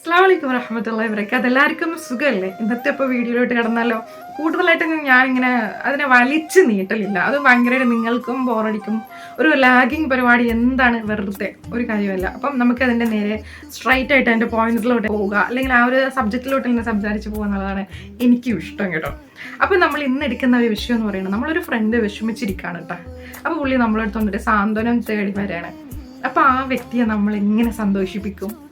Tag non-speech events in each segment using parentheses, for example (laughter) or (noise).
അസ്സാം വലൈക്കും വരഹമത്തുള്ള ഇവരൊക്കെ അതെല്ലാവർക്കും സുഖമല്ലേ? ഇന്നത്തെ ഇപ്പോൾ വീഡിയോയിലോട്ട് കിടന്നാലോ? കൂടുതലായിട്ടൊന്നും ഞാനിങ്ങനെ അതിനെ വലിച്ചു നീട്ടലില്ല. അത് ഭയങ്കരമായിട്ട് നിങ്ങൾക്കും ബോറടിക്കും ഒരു ലാഗിങ് പരിപാടി എന്താണ് വെറുതെ? ഒരു കാര്യമല്ല അപ്പം നമുക്ക് അതിന്റെ നേരെ സ്ട്രൈറ്റ് ആയിട്ട് അതിന്റെ പോയിന്റിലോട്ട് പോവുക. അല്ലെങ്കിൽ ആ ഒരു സബ്ജക്റ്റിലോട്ട് തന്നെ സംസാരിച്ച് പോകുക എന്നുള്ളതാണ് എനിക്കും ഇഷ്ടം കേട്ടോ. അപ്പം നമ്മൾ ഇന്ന് എടുക്കുന്ന ഒരു വിഷയം എന്ന് പറയുന്നത് നമ്മളൊരു ഫ്രണ്ട് വിഷമിച്ചിരിക്കുകയാണ് കേട്ടോ. അപ്പോൾ പുള്ളി നമ്മളെടുത്ത് വന്നിട്ട് സാന്ത്വനം തേടി വരികയാണ്. അപ്പോൾ ആ വ്യക്തിയെ നമ്മൾ എങ്ങനെ സന്തോഷിപ്പിക്കും?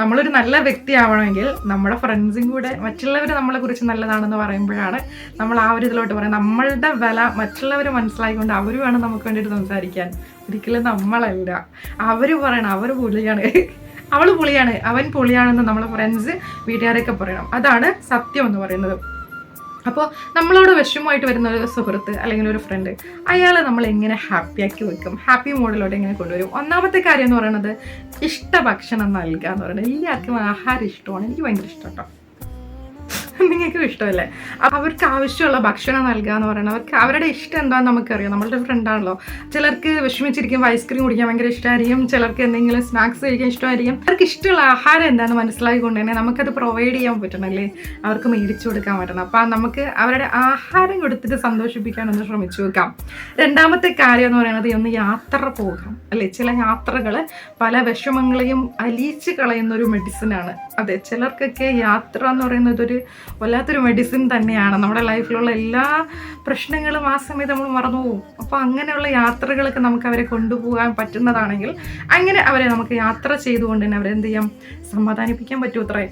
നമ്മളൊരു നല്ല വ്യക്തിയാവണമെങ്കിൽ നമ്മുടെ ഫ്രണ്ട്സും കൂടെ മറ്റുള്ളവർ നമ്മളെ കുറിച്ച് നല്ലതാണെന്ന് പറയുമ്പോഴാണ് നമ്മൾ ആ ഒരു ഇതിലോട്ട് പറയാം നമ്മളുടെ വില മറ്റുള്ളവർ മനസ്സിലായിക്കൊണ്ട് അവർ വേണം നമുക്ക് വേണ്ടിയിട്ട് സംസാരിക്കാൻ. ഒരിക്കലും നമ്മളല്ല. അവർ പറയണം അവർ പുളിയാണ്. അവൾ പുളിയാണ് അവൻ പുളിയാണെന്ന് നമ്മളെ ഫ്രണ്ട്സ് വീട്ടുകാരൊക്കെ പറയണം. അതാണ് സത്യം എന്ന് പറയുന്നത്. അപ്പോൾ നമ്മളോട് വിഷമമായിട്ട് വരുന്ന ഒരു സുഹൃത്ത് അല്ലെങ്കിൽ ഒരു ഫ്രണ്ട് അയാളെ നമ്മൾ എങ്ങനെ ഹാപ്പിയാക്കി വെക്കും? ഹാപ്പി മോഡിലോട്ട് എങ്ങനെ കൊണ്ടുവരും? ഒന്നാമത്തെ കാര്യം എന്ന് പറയുന്നത് ഇഷ്ട ഭക്ഷണം നൽകുക എന്ന് പറയുന്നത്. എല്ലാവർക്കും ആഹാരം ഇഷ്ടമാണ്. എനിക്ക് ഭയങ്കര ഇഷ്ടം കേട്ടോ നിങ്ങൾക്കും ഇഷ്ടമല്ലേ? അവർക്ക് ആവശ്യമുള്ള ഭക്ഷണം നൽകുക എന്ന് പറയുന്നത് അവർക്ക് അവരുടെ ഇഷ്ടം എന്താണെന്ന് നമുക്കറിയാം. നമ്മളുടെ ഫ്രണ്ടാണല്ലോ ചിലർക്ക് വിഷമിച്ചിരിക്കും ഐസ്ക്രീം കുടിക്കാൻ ഭയങ്കര ഇഷ്ടമായിരിക്കും ചിലർക്ക് എന്തെങ്കിലും സ്നാക്സ് കഴിക്കാൻ ഇഷ്ടമായിരിക്കും. അവർക്ക് ഇഷ്ടമുള്ള ആഹാരം എന്താണെന്ന് മനസ്സിലാക്കിക്കൊണ്ട് തന്നെ നമുക്കത് പ്രൊവൈഡ് ചെയ്യാൻ പറ്റണം അല്ലേ? അവർക്ക് മേടിച്ചു കൊടുക്കാൻ പറ്റണം. അപ്പം നമുക്ക് അവരുടെ ആഹാരം കൊടുത്തിട്ട് സന്തോഷിപ്പിക്കാൻ ഒന്ന് ശ്രമിച്ചു നോക്കാം. രണ്ടാമത്തെ കാര്യം എന്ന് പറയുന്നത് ഒന്ന് യാത്ര പോകാം അല്ലേ? ചില യാത്രകൾ പല വിഷമങ്ങളെയും അലിയിച്ച് കളയുന്ന ഒരു മെഡിസിനാണ് അതെ ചിലർക്കൊക്കെ യാത്ര എന്ന് പറയുന്നത് ഒരു വല്ലാത്തൊരു മെഡിസിൻ തന്നെയാണ്. നമ്മുടെ ലൈഫിലുള്ള എല്ലാ പ്രശ്നങ്ങളും ആ സമയത്ത് നമ്മൾ മറന്നു പോകും അപ്പോൾ അങ്ങനെയുള്ള യാത്രകളൊക്കെ നമുക്ക് അവരെ കൊണ്ടുപോകാൻ പറ്റുന്നതാണെങ്കിൽ അങ്ങനെ അവരെ നമുക്ക് യാത്ര ചെയ്തുകൊണ്ട് തന്നെ അവരെ എന്ത് ചെയ്യാം? സമാധാനിപ്പിക്കാൻ പറ്റും അത്രേ.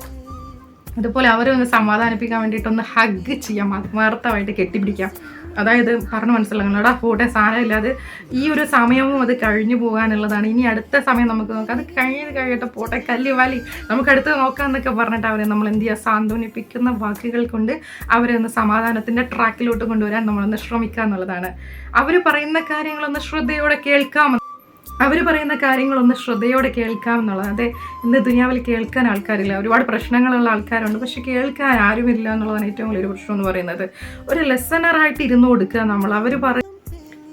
അതുപോലെ അവരെ ഒന്ന് സമാധാനിപ്പിക്കാൻ വേണ്ടിയിട്ടൊന്ന് ഹഗ് ചെയ്യാം. ആത്മാർത്ഥമായിട്ട് കെട്ടിപ്പിടിക്കാം. അതായത് പറഞ്ഞു മനസ്സിലാകുന്നടാ പോട്ടെ സാരമില്ലാതെ ഈ ഒരു സമയവും അത് കഴിഞ്ഞു പോകാനുള്ളതാണ്. ഇനി അടുത്ത സമയം നമുക്ക് നോക്കാം. അത് കഴിഞ്ഞത് കഴിയട്ടെ പോട്ടെ കല്ലി വാലി. നമുക്ക് അടുത്ത് നോക്കാം എന്നൊക്കെ പറഞ്ഞിട്ട് അവരെ നമ്മൾ എന്ത് ചെയ്യുക സാന്ത്വനിപ്പിക്കുന്ന വാക്കുകൾ കൊണ്ട് അവരെ ഒന്ന് സമാധാനത്തിന്റെ ട്രാക്കിലോട്ട് കൊണ്ടുവരാൻ നമ്മളൊന്ന് ശ്രമിക്കുക എന്നുള്ളതാണ് അവർ പറയുന്ന കാര്യങ്ങളൊന്ന് ശ്രദ്ധയോടെ കേൾക്കാം അവർ പറയുന്ന കാര്യങ്ങളൊന്ന് ശ്രദ്ധയോടെ കേൾക്കാം എന്നുള്ളത്. അതെ ഇന്ന് ദുനിയാവിൽ കേൾക്കാൻ ആൾക്കാരില്ല. ഒരുപാട് പ്രശ്നങ്ങളുള്ള ആൾക്കാരുണ്ട്. പക്ഷെ കേൾക്കാൻ ആരുമില്ല എന്നുള്ളതാണ് ഏറ്റവും വലിയൊരു പ്രശ്നം എന്ന് പറയുന്നത്. ഒരു ലെസണറായിട്ട് ഇരുന്ന് കൊടുക്കുക നമ്മൾ. അവർ പറ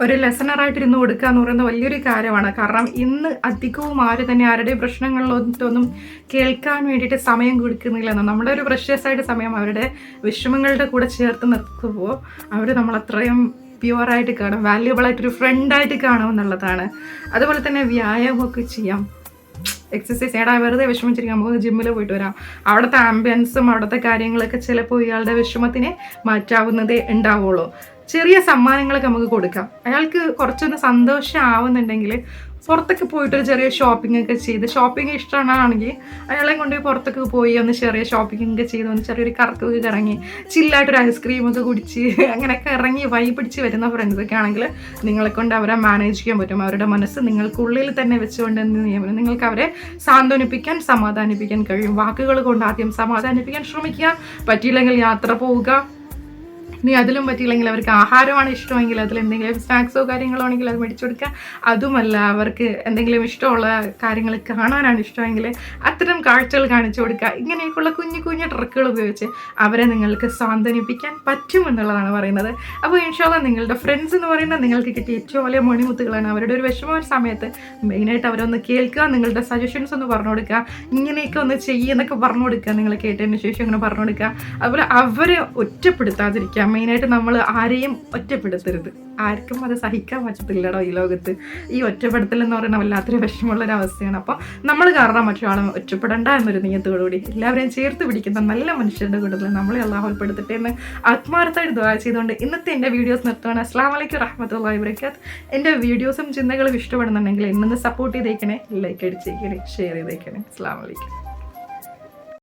ഒരു ലെസണറായിട്ട് ഇരുന്ന് കൊടുക്കുക എന്ന് പറയുന്നത് വലിയൊരു കാര്യമാണ്. കാരണം ഇന്ന് അധികവും ആര് തന്നെ ആരുടെയും പ്രശ്നങ്ങളിലൊന്നും കേൾക്കാൻ വേണ്ടിയിട്ട് സമയം കൊടുക്കുന്നില്ല എന്ന് നമ്മുടെ ഒരു പ്രഷ്യസായിട്ട് സമയം അവരുടെ വിഷമങ്ങളുടെ കൂടെ ചേർത്ത് നിർത്തുമ്പോൾ അവർ നമ്മളത്രയും പ്യുവറായിട്ട് കാണും വാല്യുബിൾ ആയിട്ടൊരു ഫ്രണ്ടായിട്ട് കാണും എന്നുള്ളതാണ്. അതുപോലെ തന്നെ വ്യായാമമൊക്കെ ചെയ്യാം. എക്സസൈസ് ചെയ്യണം. വെറുതെ വിഷമിച്ചിരിക്കാം. നമുക്ക് ജിമ്മിൽ പോയിട്ട് വരാം. അവിടുത്തെ ആംബിയൻസും അവിടുത്തെ കാര്യങ്ങളൊക്കെ ചിലപ്പോൾ ഇയാളുടെ വിഷമത്തിനെ മാറ്റാവുന്നതേ ഉണ്ടാവുള്ളൂ. ചെറിയ സമ്മാനങ്ങളൊക്കെ നമുക്ക് കൊടുക്കാം. അയാൾക്ക് കുറച്ചൊന്ന് സന്തോഷം ആവുന്നുണ്ടെങ്കിൽ പുറത്തൊക്കെ പോയിട്ട് ഒരു ചെറിയ ഷോപ്പിംഗ് ഒക്കെ ചെയ്ത്. ഷോപ്പിംഗ് ഇഷ്ടമാണെങ്കിൽ അയാളെ കൊണ്ട് പുറത്തൊക്കെ പോയി ഒന്ന് ചെറിയ ഷോപ്പിംഗ് ഒക്കെ ചെയ്ത് ഒന്ന് ചെറിയൊരു കറക്കൊക്കെ ഇറങ്ങി ചില്ലായിട്ടൊരു ഐസ്ക്രീം ഒക്കെ കുടിച്ച് (laughs) അങ്ങനെയൊക്കെ ഇറങ്ങി വൈ പിടിച്ച് വരുന്ന ഫ്രണ്ട്സൊക്കെ ആണെങ്കിൽ നിങ്ങളെ കൊണ്ട് അവരെ മാനേജ് ചെയ്യാൻ പറ്റും. അവരുടെ മനസ്സ് നിങ്ങൾക്കുള്ളിൽ തന്നെ വെച്ചുകൊണ്ട് എന്ത് ചെയ്യാൻ പറ്റും. നിങ്ങൾക്ക് അവരെ സാന്ത്വനിപ്പിക്കാൻ സമാധാനിപ്പിക്കാൻ കഴിയും. വാക്കുകൾ കൊണ്ട് ആദ്യം സമാധാനിപ്പിക്കാൻ ശ്രമിക്കുക. പറ്റിയില്ലെങ്കിൽ യാത്ര പോവുക. ഇനി അതിലും പറ്റിയില്ലെങ്കിൽ അവർക്ക് ആഹാരമാണ് ഇഷ്ടമെങ്കിൽ അതിൽ എന്തെങ്കിലും സ്നാക്സോ കാര്യങ്ങളോ ആണെങ്കിൽ അത് മേടിച്ചു കൊടുക്കുക. അതുമല്ല അവർക്ക് എന്തെങ്കിലും ഇഷ്ടമുള്ള കാര്യങ്ങൾ കാണാനാണ് ഇഷ്ടമെങ്കിൽ അത്തരം കാഴ്ചകൾ കാണിച്ചു കൊടുക്കുക. ഇങ്ങനെയൊക്കെയുള്ള കുഞ്ഞു കുഞ്ഞു ട്രക്കുകൾ ഉപയോഗിച്ച് അവരെ നിങ്ങൾക്ക് സാന്ത്വനിപ്പിക്കാൻ പറ്റുമെന്നുള്ളതാണ് പറയുന്നത്. അപ്പോൾ ഇൻഷാല്ല നിങ്ങളുടെ ഫ്രണ്ട്സ് എന്ന് പറയുന്നത് നിങ്ങൾക്ക് കിട്ടിയ ഏറ്റവും വലിയ മണിമുത്തുകളാണ്. അവരുടെ ഒരു വിഷമ സമയത്ത് മെയിനായിട്ട് അവരൊന്ന് കേൾക്കുക നിങ്ങളുടെ സജഷൻസ് ഒന്ന് പറഞ്ഞു കൊടുക്കുക. ഇങ്ങനെയൊക്കെ ഒന്ന് ചെയ്യുന്നൊക്കെ പറഞ്ഞു കൊടുക്കുക. നിങ്ങൾ കേട്ടതിന് ശേഷം ഇങ്ങനെ പറഞ്ഞു കൊടുക്കുക. അതുപോലെ അവരെ ഒറ്റപ്പെടുത്താതിരിക്കുക മെയിനായിട്ട് നമ്മൾ ആരെയും ഒറ്റപ്പെടുത്തരുത്. ആർക്കും അത് സഹിക്കാൻ പറ്റത്തില്ലടോ ഈ ലോകത്ത്. ഈ ഒറ്റപ്പെടുത്തൽ എന്ന് പറയുന്ന വല്ലാത്തൊരു വിഷമമുള്ള ഒരു അവസ്ഥയാണ് അപ്പോൾ നമ്മൾ കാരണം മറ്റൊരാളെ ഒറ്റപ്പെടേണ്ട എന്നൊരു നിയത്തോടുകൂടി എല്ലാവരെയും ചേർത്ത് പിടിക്കുന്ന നല്ല മനുഷ്യരുടെ കൂട്ടത്തിൽ നമ്മളെ അള്ളാഹു ഉൾപ്പെടുത്തട്ടെ എന്ന് ആത്മാർത്ഥമായിട്ട് ദ്വാ ചെയ്തുകൊണ്ട് ഇന്നത്തെ എന്റെ വീഡിയോസ് നിർത്തുകയാണ് അസ്ലാം വലൈക്കും റഹ്മത്തുള്ള വരക്കാത്ത എന്റെ വീഡിയോസും ചിന്തകളും ഇഷ്ടപ്പെടുന്നുണ്ടെങ്കിൽ എന്നെ സപ്പോർട്ട് ചെയ്തേക്കണേ ലൈക്ക് അടിച്ചേക്കണേ ഷെയർ ചെയ്തേക്കണേ. അസ്ലാം വലൈക്കും